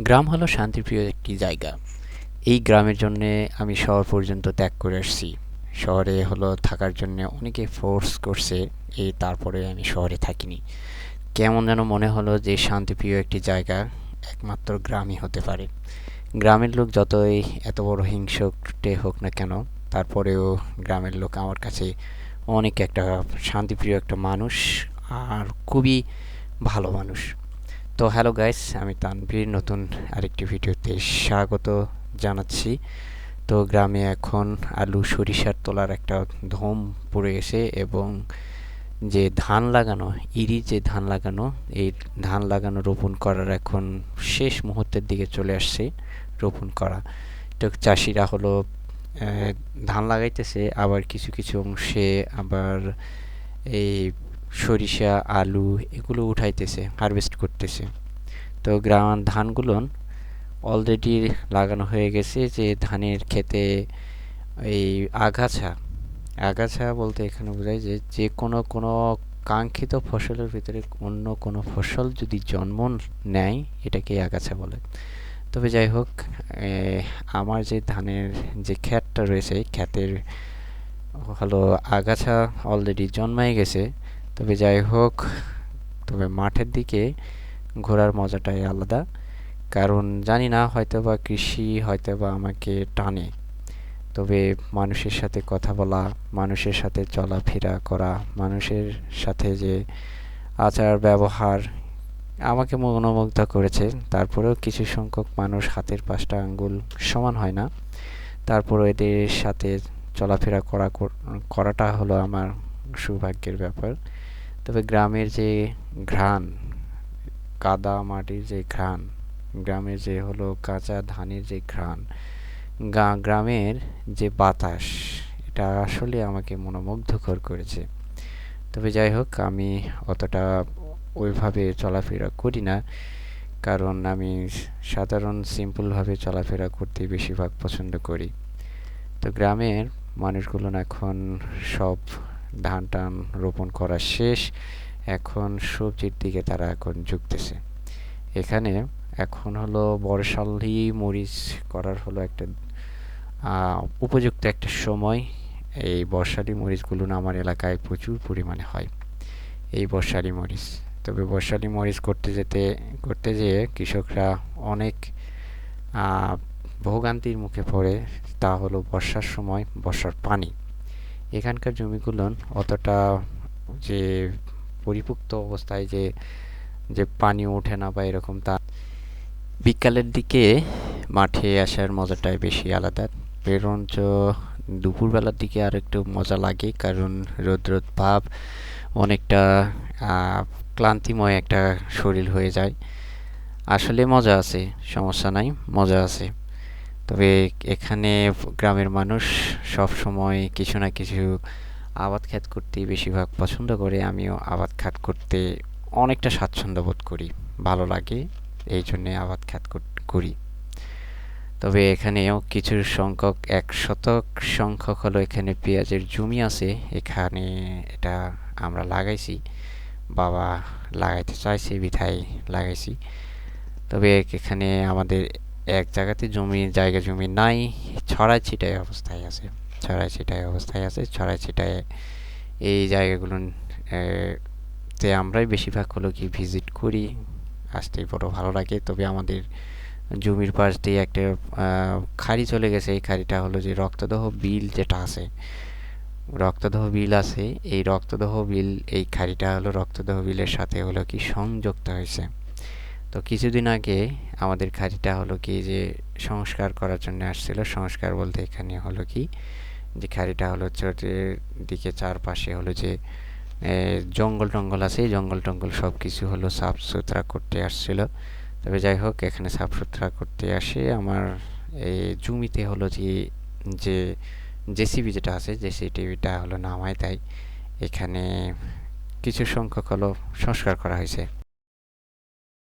গ্রাম হলো শান্তিপ্রিয় একটি জায়গা। এই গ্রামের জন্যে আমি শহর পর্যন্ত ত্যাগ করে আসছি। শহরে হলো থাকার জন্য অনেকে ফোর্স করছে এই তারপরে আমি শহরে থাকিনি। কেমন যেন মনে হলো যে শান্তিপ্রিয় একটি জায়গা একমাত্র গ্রামই হতে পারে। গ্রামের লোক যতই এত বড় হিংসটে হোক না কেন, তারপরেও গ্রামের লোক আমার কাছে অনেক একটা শান্তিপ্রিয় একটা মানুষ আর খুবই ভালো মানুষ। তো হ্যালো গাইস আমি তানভীর, নতুন আরেকটি ভিডিওতে স্বাগত জানাচ্ছি। তো গ্রামে এখন আলু সরিষার তোলার একটা ধুম পড়ে গেছে এবং যে ধান লাগানো ইরি যে ধান লাগানো, এই ধান লাগানো রোপণ করার এখন শেষ মুহূর্তের দিকে চলে আসছে রোপণ করা। তো চাষিরা হলো ধান লাগাইতেছে, আবার কিছু কিছু অংশে আবার এই সরিষা, আলু এগুলো উঠাইতেছে হারভেস্ট করতেছে। তো গ্রাম ধানগুলো অলরেডি লাগানো হয়ে গেছে যে ধানের ক্ষেতে এই আগাছা। আগাছা বলতে এখানে বোঝায় যে যে কোনো কোনো কাঙ্ক্ষিত ফসলের ভিতরে অন্য কোনো ফসল যদি জন্ম নেয়, এটাকে আগাছা বলে। তবে যাই হোক আমার যে ধানের যে খ্যাতটা রয়েছে খ্যাতের হলো আগাছা অলরেডি জন্মাই গেছে। তবে যাই হোক, তবে মাঠের দিকে ঘোরার মজাটাই আলাদা। কারণ জানি না হয়তো বা কৃষি হয়তো বা আমাকে টানে। তবে মানুষের সাথে কথা বলা, মানুষের সাথে চলাফেরা করা, মানুষের সাথে যে আচার ব্যবহার আমাকে মনোমুগ্ধ করেছে। তারপরেও কিছু সংখ্যক মানুষ হাতের পাঁচটা আঙ্গুল সমান হয় না। তারপর এদের সাথে চলাফেরা করা, করাটা হলো আমার সৌভাগ্যের ব্যাপার। তবে গ্রামের যে ঘ্রাণ, কাদা মাটির যে ঘ্রাণ, গ্রামের যে হলো কাঁচা ধানের যে ঘ্রাণ, গা, গ্রামের যে বাতাস, এটা আসলে আমাকে মনোমুগ্ধকর করেছে। তবে যাই হোক আমি অতটা ওইভাবে চলাফেরা করি না, কারণ আমি সাধারণ সিম্পলভাবে চলাফেরা করতে বেশিরভাগ পছন্দ করি। তো গ্রামের মানুষগুলো এখন সব ধান টান রোপণ করা শেষ। এখন সবজির দিকে তারা এখন ঝুঁকতেছে। এখানে এখন হলো বর্ষালি মরিচ করার হলো একটা উপযুক্ত একটা সময়। এই বর্ষালি মরিচগুলো আমার এলাকায় প্রচুর পরিমাণে হয়। এই বর্ষালি মরিচ। তবে বর্ষালি মরিচ করতে যেতে, করতে যেয়ে কৃষকরা অনেক ভোগান্তির মুখে পড়ে। তা হলো বর্ষার সময় বর্ষার পানি। এখানকার জমিগুলো অতটা যে পরিপুক্ত অবস্থায় যে যে পানি ওঠে না বা এরকম তা বিকালের দিকে মাঠে আসার মজাটাই বেশি আলাদা। বেরঞ্চ দুপুরবেলার দিকে আর একটু মজা লাগে, কারণ রোদ রোদ ভাব অনেকটা ক্লান্তিময় একটা শরীর হয়ে যায়। আসলে মজা আছে, সমস্যা নাই, মজা আছে। তবে এখানে গ্রামের মানুষ সব সময় কিছু না কিছু আবাদ খ্যাত করতে বেশিরভাগ পছন্দ করে। আমিও আবাদ খাত করতে অনেকটা স্বাচ্ছন্দ্য বোধ করি, ভালো লাগে, এই জন্যে আবাদ খ্যাত করি তবে এখানেও কিছু সংখ্যক, এক শতক সংখ্যক হলো এখানে পেঁয়াজের জমি আছে। এখানে এটা আমরা লাগাইছি। বাবা লাগাইতে চাইছি, বিধায় লাগাইছি। তবে এখানে আমাদের এক জায়গাতে জমি, জায়গা জমি নাই, ছড়াই ছিটাই অবস্থায় আছে, ছড়াই ছিটাই অবস্থায় আছে, ছড়াই ছিটায় এই জায়গাগুলো তে আমরাই বেশিরভাগ হলো কি ভিজিট করি। আসতে বড় ভালো লাগে, তবে আমাদের জমির পাশ দিয়ে একটা খাড়ি চলে গেছে। এই খাড়িটা হলো যে রক্তদহ বিল যেটা আছে। রক্তদহ বিল আছে, এই রক্তদহ বিল, এই খাড়িটা হলো রক্তদহ বিলের সাথে হলো কি সংযুক্ত হয়েছে। তো কিছুদিন আগে আমাদের খাড়িটা হলো কি যে সংস্কার করার জন্য আসছিল। সংস্কার বলতে এখানে হলো কি যে খাড়িটা হলো চোটের দিকে চারপাশে হলো যে জঙ্গল টঙ্গল আছে। জঙ্গল টঙ্গল সব কিছু হলো সাফ সুতরা করতে আসছিল। তবে যাই হোক, এখানে সাফ সুতরা করতে আসে। আমার এই জমিতে হলো যে যে জেসিবি যেটা আছে, জেসিবিটা হলো নামায়। তাই এখানে কিছু সংখ্যক হলো সংস্কার করা হয়েছে।